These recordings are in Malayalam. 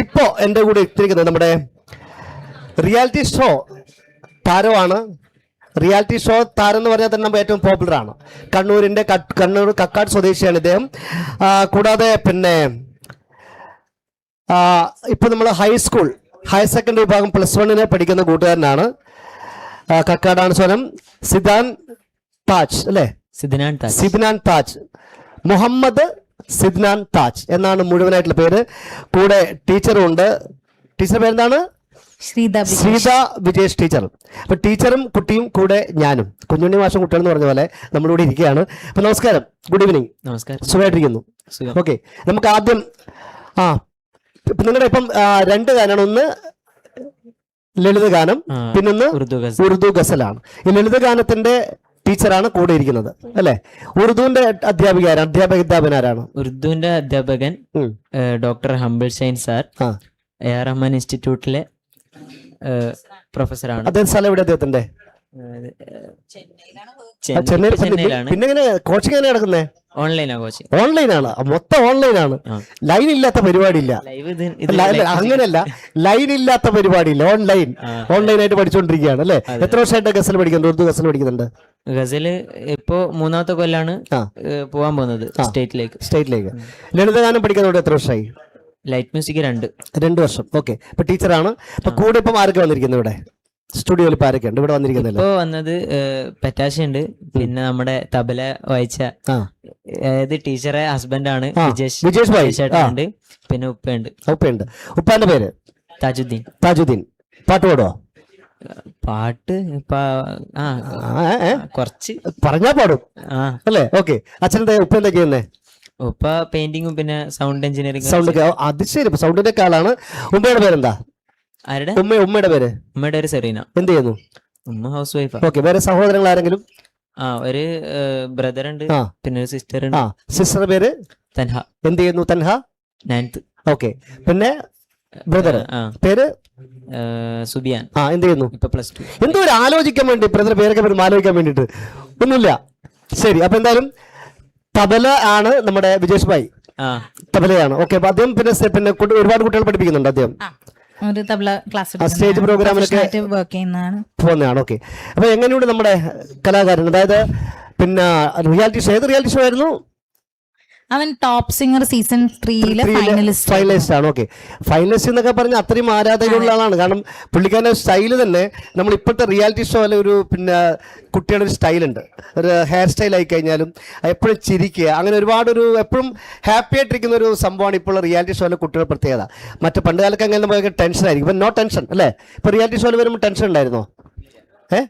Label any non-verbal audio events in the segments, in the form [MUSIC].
ഇപ്പോ എന്റെ കൂടെ എത്തിയിരിക്കുന്നത് നമ്മുടെ റിയാലിറ്റി ഷോ താരമാണ്. റിയാലിറ്റി ഷോ താരം എന്ന് പറഞ്ഞാൽ തന്നെ നമ്മൾ ഏറ്റവും പോപ്പുലർ ആണ് കണ്ണൂരിന്റെ കണ്ണൂർ കക്കാട് സ്വദേശിയാണ് ഇദ്ദേഹം. കൂടാതെ പിന്നെ ഇപ്പൊ നമ്മൾ ഹൈസ്കൂൾ ഹയർ സെക്കൻഡറി വിഭാഗം പ്ലസ് വണ്ണിനെ പഠിക്കുന്ന കൂട്ടുകാരനാണ്. കക്കാടാണ് സ്വരം. സിദാൻ താജ് അല്ലേ? സിദ്നാൻ താജ്. സിദ്നാൻ താജ്. മുഹമ്മദ് സിദ്നാൻ താജ് എന്നാണ് മുഴുവനായിട്ടുള്ള പേര്. കൂടെ ടീച്ചറും ഉണ്ട് ടീച്ചർ പേരെന്താണ്? ശ്രീത വിജേഷ്. ടീച്ചർ. അപ്പൊ ടീച്ചറും കുട്ടിയും കൂടെ ഞാനും. കുഞ്ഞുണ്ണി മാഷം കുട്ടികൾ എന്ന് പറഞ്ഞ പോലെ നമ്മളിവിടെ ഇരിക്കുകയാണ്. അപ്പൊ നമസ്കാരം. ഗുഡ് ഈവനിങ് നമസ്കാരം. സുഖമായിട്ടിരിക്കുന്നു. സുഖം. ഓക്കെ നമുക്ക് ആദ്യം ആ ഇപ്പൊ നിങ്ങളുടെ ഇപ്പം രണ്ട് ഗാനമാണ് ഒന്ന് ലളിത ഗാനം പിന്നൊന്ന് ഉറുദു ഗസലാണ്. ഈ ലളിത ഗാനത്തിന്റെ ടീച്ചറാണ് കൂടെ ഇരിക്കുന്നത് അല്ലെ? ഉറുദുവിന്റെ അധ്യാപിക ആരാണ് അധ്യാപക അധ്യാപകൻ ആരാണ് ഉറുദുവിന്റെ അധ്യാപകൻ doctor Humble Shine sir. A R Rahman ഇൻസ്റ്റിറ്റ്യൂട്ടിലെ പ്രൊഫസറാണ്. അദ്ദേഹം സ്ഥലം എവിടെ അദ്ദേഹത്തിന്റെ? പിന്നെ എങ്ങനെ? കോച്ചിങ് എങ്ങനെ നടക്കുന്നത് ഓൺലൈനാ കോച്ചിങ്. ഓൺലൈനാണ്? മൊത്തം ഓൺലൈനാണ്. ആ. ലൈൻ ഇല്ലാത്ത പരിപാടിയില്ല അങ്ങനെയല്ല. ലൈൻ ഇല്ലാത്ത പരിപാടിയില്ല. ഓൺലൈൻ. ഓൺലൈനായിട്ട് പഠിച്ചുകൊണ്ടിരിക്കുകയാണ് അല്ലെ. എത്ര വർഷമായിട്ട് ഗസൽ പഠിക്കുന്നുണ്ട് ഉറുദു ഗസൽ പഠിക്കുന്നുണ്ട്. ഗസൽ ഇപ്പോ മൂന്നാമത്തെ കൊല്ലാണ് പോവാൻ പോകുന്നത്. സ്റ്റേറ്റിലേക്ക്. സ്റ്റേറ്റിലേക്ക്. ലളിതഗാനം പഠിക്കുന്നതുകൊണ്ട് എത്ര വർഷമായി? ലൈറ്റ് മ്യൂസിക് രണ്ട്. രണ്ട് വർഷം. ഓക്കെ. ഇപ്പൊ ടീച്ചറാണ്. ഇപ്പൊ കൂടെ ഇപ്പം ആരൊക്കെ വന്നിരിക്കുന്നത് ഇവിടെ. സ്റ്റുഡിയോയിൽ ഇപ്പൊ ആരൊക്കെ ഉണ്ട് ഇവിടെ വന്നിരിക്കുന്നില്ല ഇപ്പോ വന്നത് പെറ്റാശ ഉണ്ട് പിന്നെ നമ്മുടെ തബല വായിച്ച അതായത് ടീച്ചറെ ഹസ്ബൻഡാണ് ആണ്. വിജേഷ് വിജേഷ് ഭായ്. ചേട്ടനുണ്ട് പിന്നെ ഉപ്പയുണ്ട്. ഉപ്പയുണ്ട്. ഉപ്പാന്റെ പേര്? താജുദ്ദീൻ. താജുദ്ദീൻ. പാട്ട് പാടുവോ? പാട്ട് കുറച്ച്. പറഞ്ഞാ പാടും. അല്ലേ? ഓക്കെ. അച്ഛനെന്താ ഉപ്പ എന്താ ചെയ്യുന്നേ? ഉപ്പ പെയിന്റിങ്ങും പിന്നെ സൗണ്ട് എഞ്ചിനീയറിംഗ് സൗണ്ട് അത് ശരി. സൗണ്ടിന്റെ കാലാണ് ഉമ്മയുടെ പേരെന്താ? ആരുടെ? ഉമ്മ ഉമ്മയുടെ പേര്? ഉമ്മയുടെ പേര് സെറീന. എന്ത് ചെയ്യുന്നു? ഉമ്മ ഹൗസ് വൈഫാ ഓക്കെ വേറെ സഹോദരങ്ങൾ ആരെങ്കിലും ആ ഒരു ബ്രദർ ഉണ്ട് ആ. പിന്നെ ഒരു സിസ്റ്റർ ആ ഉണ്ട് സിസ്റ്റർ പേര്? തൻഹ. എന്ത് ചെയ്യുന്നു തൻഹ? നയൻത്ത് ഓക്കെ പിന്നെ ബ്രദർ ആ പേര്? ഏ, സുബിയാൻ. ആ എന്ത് ചെയ്യുന്നു? ഇപ്പൊ പ്ലസ് ടു. എന്തോ ഒരു ആലോചിക്കാൻ വേണ്ടി ബ്രദർ പേരൊക്കെ വരും ആലോചിക്കാൻ വേണ്ടിട്ട് ഒന്നുമില്ല. ശരി അപ്പൊ എന്തായാലും തബല ആണ് നമ്മുടെ വിജേഷ് ഭായി. ആ. തബലയാണ്. ഓക്കെ അപ്പൊ അദ്ദേഹം പിന്നെ സെ- പിന്നെ കുട്ടി- ഒരുപാട് കുട്ടികൾ പഠിപ്പിക്കുന്നുണ്ട് അദ്ദേഹം. ആ, ഒരു തബ്ല ക്ലാസ് സ്റ്റേജ് പ്രോഗ്രാമിലൊക്കെ- വർക്ക് ചെയ്യുന്നതാണ്. പോകുന്നതാണ് ഓക്കെ അപ്പൊ എങ്ങനെയുണ്ട് നമ്മുടെ കലാകാരൻ? അതായത് പിന്നെ റിയാലിറ്റി ഷോ ഏത് റിയാലിറ്റി ഷോ ആയിരുന്നു? അവൻ ടോപ്പ് സിംഗർ സീസൺ ത്രീയിലെ ഫൈനലിസ്റ്റ് ഫൈനലിസ്റ്റ് ആണ്. ഓക്കെ ഫൈനലിസ്റ്റ് എന്നൊക്കെ പറഞ്ഞാൽ അത്രയും ആരാധകരുള്ള ആളാണ്. കാരണം പുള്ളിക്കാരന്റെ സ്റ്റൈൽ തന്നെ നമ്മൾ ഇപ്പോഴത്തെ റിയാലിറ്റി ഷോ അല്ലെ ഒരു പിന്നെ കുട്ടിയുടെ ഒരു സ്റ്റൈലുണ്ട് ഒരു ഹെയർ സ്റ്റൈൽ ആയി കഴിഞ്ഞാലും എപ്പോഴും ചിരിക്കുക അങ്ങനെ ഒരുപാട് ഒരു എപ്പോഴും ഹാപ്പി ആയിട്ടിരിക്കുന്ന ഒരു സംഭവമാണ് ഇപ്പോൾ റിയാലിറ്റി ഷോയിലെ കുട്ടികളുടെ പ്രത്യേകത. മറ്റു പണ്ട് കാലത്ത് അങ്ങനെ നമുക്ക് ടെൻഷൻ ആയിരിക്കും. ഇപ്പം നോ ടെൻഷൻ അല്ലേ? ഇപ്പൊ റിയാലിറ്റി ഷോയിൽ വരുമ്പോൾ ടെൻഷൻ ഉണ്ടായിരുന്നോ? ഏ?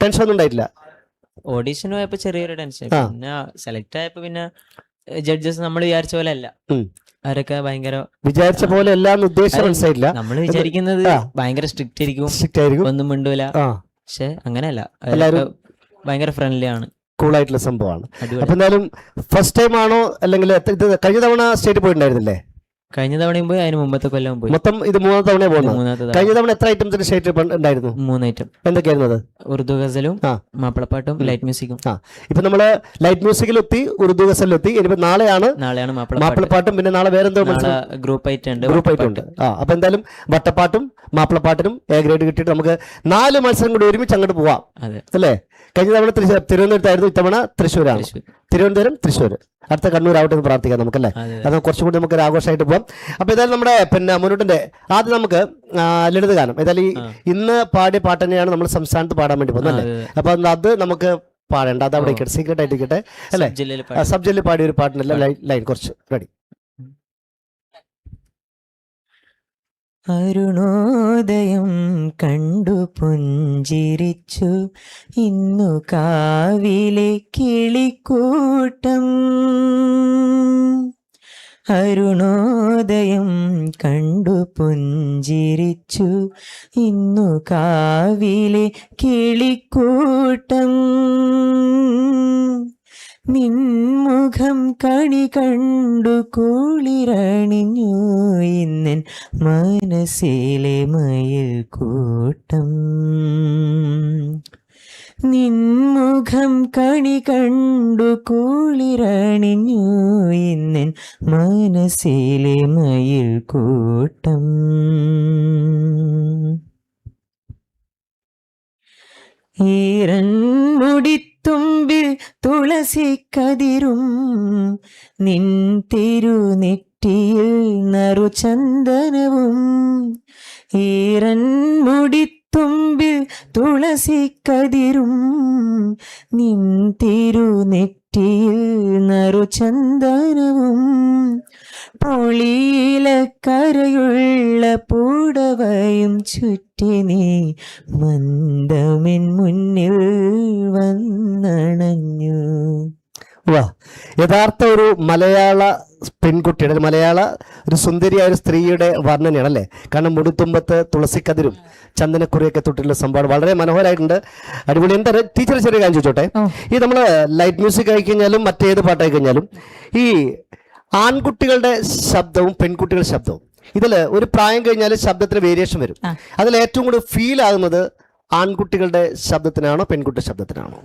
ടെൻഷൻ ഒന്നും ഉണ്ടായിട്ടില്ല. ഓഡീഷന് പോയപ്പോ ചെറിയൊരു ടെൻഷൻ. പിന്നെ സെലക്ട് ആയപ്പോ പിന്നെ ജഡ്ജസ് നമ്മൾ വിചാരിച്ച പോലെ അല്ല. അവരൊക്കെ ഭയങ്കര വിചാരിച്ച പോലെ എല്ലാം ഉദ്ദേശം അത് മനസ്സിലായില്ല നമ്മൾ വിചാരിക്കുന്നത്. ഭയങ്കര സ്ട്രിക്റ്റ് ആയിരിക്കും. സ്ട്രിക്റ്റ് ആയിരിക്കും. ഒന്നും മിണ്ടൂല. പക്ഷെ അങ്ങനെയല്ല. എല്ലാവരും- ഭയങ്കര ഫ്രണ്ട്ലി ആണ്. കൂളായിട്ടുള്ള സംഭവമാണ്. അപ്പൊ എന്തായാലും ഫസ്റ്റ് ടൈം ആണോ? അല്ലെങ്കിൽ കഴിഞ്ഞ തവണ സ്റ്റേറ്റ് പോയിട്ടുണ്ടായിരുന്നില്ലേ? കഴിഞ്ഞ തവണയും പോയി അതിന് മുമ്പത്തെ കൊല്ലം പോയി. മൊത്തം ഇത് മൂന്നാം തവണ പോകുന്നത്? മൂന്നാമത്തെ തവണ. കഴിഞ്ഞ തവണ എത്ര ഐറ്റംസിന് ഷേറ്റ് ഉണ്ടായിരുന്നു? മൂന്ന് ഐറ്റം എന്തൊക്കെയായിരുന്നു അത്? ഉറുദു ഗസലും ആ. മാപ്പിളപ്പാട്ടും ലൈറ്റ് മ്യൂസിക്കും ആ. ഇപ്പൊ നമ്മൾ ലൈറ്റ് മ്യൂസിക്കിൽ മ്യൂസിക്കിലെത്തി ഉറുദു ഗസലിലെത്തി ഇനിയിപ്പോ നാളെയാണ് നാളെയാണ് മാപ്പിളപ്പാട്ട്. മാപ്പിളപ്പാട്ടും പിന്നെ നാളെ വേറെന്തോ നാളെ ഗ്രൂപ്പ് ഐറ്റം ഉണ്ട് ഗ്രൂപ്പ് ആയിട്ടുണ്ട് ആ. അപ്പൊ എന്തായാലും വട്ടപ്പാട്ടും മാപ്പിളപ്പാട്ടിനും എ ഗ്രേഡ് കിട്ടിയിട്ട് നമുക്ക് നാല് മത്സരം കൂടി ഒരുമിച്ച് അങ്ങോട്ട് പോവാം. അതെ. അല്ലേ? കഴിഞ്ഞ തവണ തൃശ്ശൂർ തിരുവനന്തപുരത്തായിരുന്നു ഇത്തവണ തൃശ്ശൂരാണ്. തിരുവനന്തപുരം തൃശ്ശൂർ. അടുത്ത കണ്ണൂർ ആവട്ടെ എന്ന് പ്രാർത്ഥിക്കാം നമുക്കല്ലേ? അതെ കുറച്ചും കൂടി നമുക്ക് ഒരു ആഘോഷമായിട്ട് പോവാം. അപ്പൊ ഏതായാലും നമ്മുടെ പിന്നെ മുന്നോട്ടിന്റെ ആദ്യം നമുക്ക് ലളിത ഗാനം. ഏതായാലും ഈ. ഇന്ന് പാടിയ പാട്ട് തന്നെയാണ് നമ്മൾ സംസ്ഥാനത്ത് പാടാൻ വേണ്ടി പോകുന്നത് അല്ലേ. അപ്പൊ അത് നമുക്ക് പാടേണ്ട. അത് അവിടെ സീക്രട്ട് ആയിട്ട് ഇരിക്കട്ടെ. അല്ലേ? സബ് ജില്ലയിൽ പാടിയ ഒരു പാട്ടിനല്ല? ലൈൻ കുറച്ച്. റെഡി അരുണോദയം കണ്ടു പുഞ്ചിരിച്ചു. ഇന്നു കാവിലെ കിളിക്കൂട്ടം. അരുണോദയം കണ്ടു പുഞ്ചിരിച്ചു. ഇന്നു കാവിലെ കിളിക്കൂട്ടം. നിൻമുഖം കണി കണ്ടു കുളിരണിഞ്ഞു ഇന്നൻ മനസ്സിലെ മയിൽ കൂട്ടം. നിൻമുഖം കണി കണ്ടു കുളിരണിഞ്ഞു ഇന്നൻ മനസ്സിലെ മയിൽ കൂട്ടം. ഈറൻമുടിത്തുമ്പിൽ തുളസി കതിരും. നിൻ തിരുനെറ്റിയിൽ നറുചന്ദനവും. തുമ്പിൽ തുളസി കതിരും. നിൻ തിരുനെറ്റിയിൽ നറുചന്ദനവും. പൊളിയിലക്കരയുള്ള പൂടവയും ചുറ്റി നീ മന്ദമിൻ മുന്നിൽ വന്നണഞ്ഞു. വാ. യഥാർത്ഥ ഒരു മലയാള പെൺകുട്ടിയുടെ മലയാള ഒരു സുന്ദരിയായ ഒരു സ്ത്രീയുടെ വർണനയാണ് അല്ലേ? കാരണം മുടുത്തുമ്പത്ത് തുളസിക്കതിരും ചന്ദനക്കുറിയൊക്കെ തൊട്ടിട്ടുള്ള സംഭവം വളരെ മനോഹരമായിട്ടുണ്ട്. അടിപൊളി. എന്താ ടീച്ചർ ചെറിയ കാര്യം ചോദിച്ചോട്ടെ? ഈ നമ്മൾ ലൈറ്റ് മ്യൂസിക് ആയി കഴിഞ്ഞാലും മറ്റേത് പാട്ടായി കഴിഞ്ഞാലും ഈ ആൺകുട്ടികളുടെ ശബ്ദവും പെൺകുട്ടികളുടെ ശബ്ദവും ഇതിൽ ഒരു പ്രായം കഴിഞ്ഞാൽ ശബ്ദത്തിന് വേരിയേഷൻ വരും. അതിൽ ഏറ്റവും കൂടുതൽ ഫീൽ ആകുന്നത് ആൺകുട്ടികളുടെ ശബ്ദത്തിനാണോ പെൺകുട്ടി ശബ്ദത്തിനാണോ?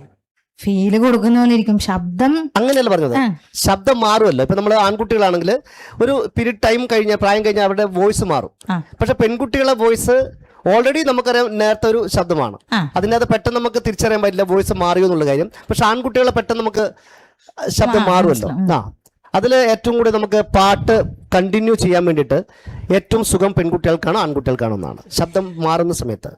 ഫീൽ കൊടുക്കുന്ന പോലെ ഇരിക്കും. ശബ്ദം അങ്ങനെയല്ല പറഞ്ഞത്. ശബ്ദം മാറുമല്ലോ. ഇപ്പൊ നമ്മൾ ആൺകുട്ടികളാണെങ്കിൽ ഒരു പീരീഡ് ടൈം കഴിഞ്ഞ പ്രായം കഴിഞ്ഞാൽ അവരുടെ വോയിസ് മാറും. പക്ഷെ പെൺകുട്ടികളുടെ വോയിസ് ഓൾറെഡി നമുക്കറിയാം നേരത്തെ ഒരു ശബ്ദമാണ്. അതിനകത്ത് പെട്ടെന്ന് നമുക്ക് തിരിച്ചറിയാൻ പറ്റില്ല വോയിസ് മാറിയോ എന്നുള്ള കാര്യം. പക്ഷെ ആൺകുട്ടികളെ പെട്ടെന്ന് നമുക്ക് ശബ്ദം മാറുമല്ലോ. ആ. അതിൽ ഏറ്റവും കൂടുതൽ നമുക്ക് പാട്ട് കണ്ടിന്യൂ ചെയ്യാൻ വേണ്ടിയിട്ട് ഏറ്റവും സുഖം പെൺകുട്ടികൾക്കാണ് ആൺകുട്ടികൾക്കാണ് എന്നാണ്. ശബ്ദം മാറുന്ന സമയത്ത്.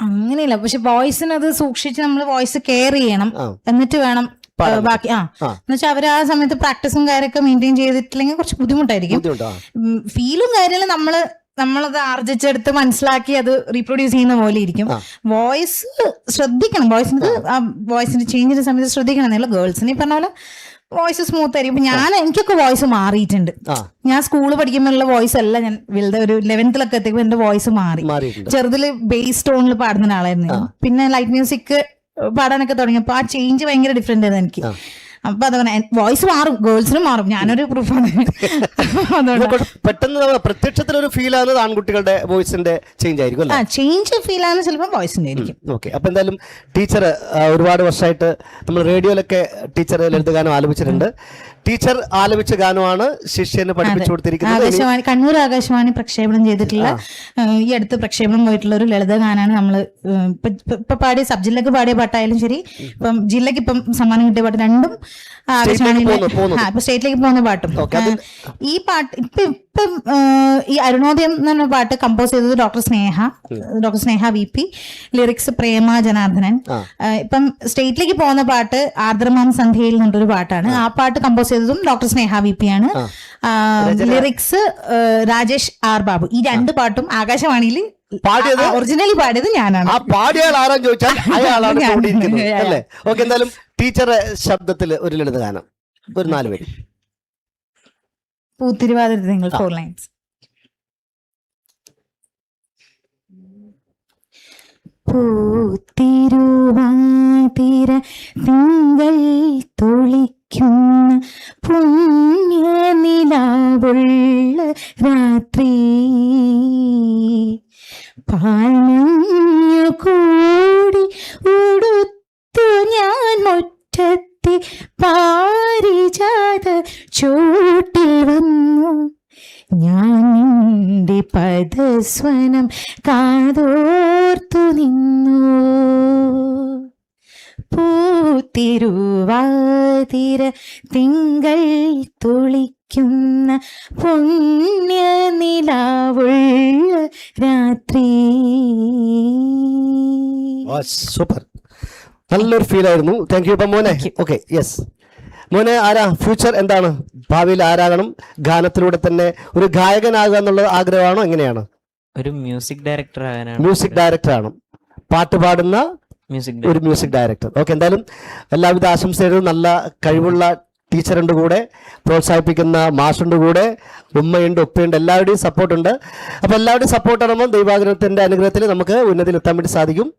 അങ്ങനെയല്ല. പക്ഷെ വോയിസിന് അത് സൂക്ഷിച്ച് നമ്മൾ വോയിസ് കെയർ ചെയ്യണം. എന്നിട്ട് വേണം ബാക്കി ആ. എന്നുവെച്ചാൽ അവർ ആ സമയത്ത് പ്രാക്ടീസും കാര്യമൊക്കെ മെയിന്റെയിൻ ചെയ്തിട്ടില്ലെങ്കിൽ കുറച്ച് ബുദ്ധിമുട്ടായിരിക്കും. ഫീലും കാര്യങ്ങളും നമ്മൾ നമ്മളത് ആർജിച്ചെടുത്ത് മനസ്സിലാക്കി അത് റീപ്രൊഡ്യൂസ് ചെയ്യുന്ന പോലെ ഇരിക്കും. വോയിസ് ശ്രദ്ധിക്കണം. വോയിസിന് ആ വോയിസിന്റെ ചേഞ്ചിന്റെ സമയത്ത് ശ്രദ്ധിക്കണം എന്നുള്ള ഗേൾസിന് ഈ പറഞ്ഞ പോലെ വോയിസ് സ്മൂത്ത് ആയിരിക്കും ഞാൻ എനിക്കൊക്കെ വോയിസ് മാറിയിട്ടുണ്ട്. ഞാൻ സ്കൂൾ പഠിക്കുമ്പോഴുള്ള വോയിസ് അല്ല ഞാൻ വലുത് ഒരു ലെവൻത്തിലൊക്കെ എത്തിക്കുമ്പോൾ എന്റെ വോയിസ് മാറി. ചെറുതിൽ ബേസ് ടോണിൽ പാടുന്ന ആളായിരുന്നു പിന്നെ ലൈറ്റ് മ്യൂസിക് പാടാനൊക്കെ തുടങ്ങിയപ്പോ ആ ചേഞ്ച് ഭയങ്കര ഡിഫറെന്റ് ആയിരുന്നു എനിക്ക്. അപ്പൊ അതങ്ങനെ വോയിസ് മാറും ഗേൾസിനും മാറും. ഞാനൊരു പ്രൂഫാണ് ആണ്. പെട്ടെന്ന് പ്രത്യക്ഷത്തിൽ ഒരു ഫീൽ ആകുന്നത് ആൺകുട്ടികളുടെ വോയിസിന്റെ ചേഞ്ച് ആയിരിക്കും ആ ചേഞ്ച് ഫീൽ ആണ് ചിലപ്പോൾ വോയിസിന്റെ ആയിരിക്കും. ഓക്കെ അപ്പൊ എന്തായാലും ടീച്ചർ ഒരുപാട് വർഷമായിട്ട് നമ്മൾ റേഡിയോയിലൊക്കെ ടീച്ചർ ലളിതഗാനം ആലപിച്ചിട്ടുണ്ട്. ടീച്ചർ ആലപിച്ച ഗാനമാണ് ശിഷ്യന് പഠിപ്പിച്ചു കൊടുത്തിരിക്കുന്നത്. ആകാശവാണി കണ്ണൂർ ആകാശവാണി പ്രക്ഷേപണം ചെയ്തിട്ടുള്ള ഈ അടുത്ത് പ്രക്ഷേപണം പോയിട്ടുള്ള ഒരു ലളിത ഗാനാണ് നമ്മൾ ഇപ്പൊ പാടിയ സബ് ജില്ലക്ക് പാടിയ പാട്ടായാലും ശരി ഇപ്പം ജില്ലക്ക് ഇപ്പം സമ്മാനം കിട്ടിയ പാട്ട് രണ്ടും ഇപ്പൊ സ്റ്റേറ്റിലേക്ക് പോകുന്ന പാട്ടും. ഈ പാട്ട് ഇപ്പൊ ഇപ്പം ഈ അരുണോദയം എന്ന് പറഞ്ഞ പാട്ട് കമ്പോസ് ചെയ്തത് doctor Sneha doctor Sneha V P lyrics Prema Janardhanan. ഇപ്പം സ്റ്റേറ്റിലേക്ക് പോകുന്ന പാട്ട് ആർദ്രമാം സന്ധ്യയിൽ നിന്നൊരു പാട്ടാണ്. ആ. പാട്ട് കമ്പോസ് ചെയ്തതും ഡോക്ടർ സ്നേഹ വി പി ആണ്. Lyrics Rajesh R Babu. ഈ രണ്ട് പാട്ടും ആകാശവാണിയിൽ പാടിയത്? ഒറിജിനലി പാടിയത് ഞാനാണ്. ആ പാടിയാൾ ആരാന്ന് ചോദിച്ചാൽ [LAUGHS] അയാളാണ് yeah. അല്ലേ? ഓക്കെ എന്തായാലും ടീച്ചറെ ശബ്ദത്തിൽ ഒരു ലളിത ഗാനം ഒരു നാല് പേര് പൂത്തിരുവാതിര നിങ്ങൾ ഫോർ ലൈൻസ് പൂത്തിരുവാതിര തിങ്കൾ തുളിക്കുന്ന പുണ്യനിലാവുള്ള രാത്രി പാഴഞ്ഞു കൂടി ഉടുത്തു ഞാൻ ഒറ്റത്തി പാരിജാത ചൂട്ടിൽ വന്നു. ഞാൻ നിന്റെ പദസ്വനം കാതോർത്തു നിന്നു. പൂത്തിരുവാതിര തിങ്കൾ തുളിക്കുന്ന പുണ്യ നിലാവുള്ള രാത്രി. സൂപ്പർ. നല്ലൊരു ഫീൽ ആയിരുന്നു. താങ്ക് യു ഇപ്പൊ മോനെ. ഓക്കെ യെസ് മോനെ ആരാ? ഫ്യൂച്ചർ എന്താണ്? ഭാവിയിൽ ആരാകണം? ഗാനത്തിലൂടെ തന്നെ ഒരു ഗായകനാകുക എന്നുള്ള ആഗ്രഹമാണോ? എങ്ങനെയാണ്? ഒരു മ്യൂസിക് ഡയറക്ടർ ആകാനാണ് മ്യൂസിക് ഡയറക്ടർ ആണ്. പാട്ട് പാടുന്ന ഒരു മ്യൂസിക് ഡയറക്ടർ ഓക്കെ എന്തായാലും എല്ലാവിധ ആശംസകളും നല്ല കഴിവുള്ള ടീച്ചറുണ്ട് കൂടെ പ്രോത്സാഹിപ്പിക്കുന്ന മാഷുണ്ട് കൂടെ ഉമ്മയുണ്ട് ഉപ്പയുണ്ട് എല്ലാവരുടെയും സപ്പോർട്ടുണ്ട്. അപ്പോൾ എല്ലാവരുടെയും സപ്പോർട്ട് ആകുമ്പോൾ ദൈവാഗ്രഹത്തിന്റെ അനുഗ്രഹത്തിൽ നമുക്ക് ഉന്നതിയിൽ എത്താൻ വേണ്ടി സാധിക്കും.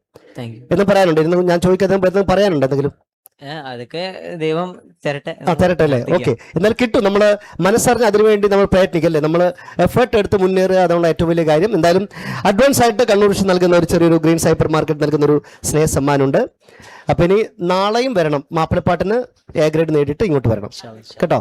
എന്ന് പറയാനുണ്ട്. ഞാൻ ചോദിക്കാൻ പറയാനുണ്ട് എന്തെങ്കിലും? അതൊക്കെ ദൈവം തരട്ടെ ആ തരട്ടെ അല്ലേ? ഓക്കെ. എന്നാൽ കിട്ടും. നമ്മൾ മനസ്സറിഞ്ഞ് അതിനുവേണ്ടി നമ്മൾ പ്രയത്നിക്കല്ലേ? നമ്മൾ എഫേർട്ട് എടുത്ത് മുന്നേറുക അതാണ് ഏറ്റവും വലിയ കാര്യം. എന്തായാലും അഡ്വാൻസ് ആയിട്ട് കണ്ണൂർ നൽകുന്ന ഒരു ചെറിയൊരു ഗ്രീൻ സൈപ്പർ മാർക്കറ്റ് നൽകുന്ന ഒരു സ്നേഹ സമ്മാനമുണ്ട് അപ്പം ഇനി നാളെയും വരണം. മാപ്പിളപ്പാട്ടിന് എ ഗ്രേഡ് നേടിയിട്ട് ഇങ്ങോട്ട് വരണം. കേട്ടോ?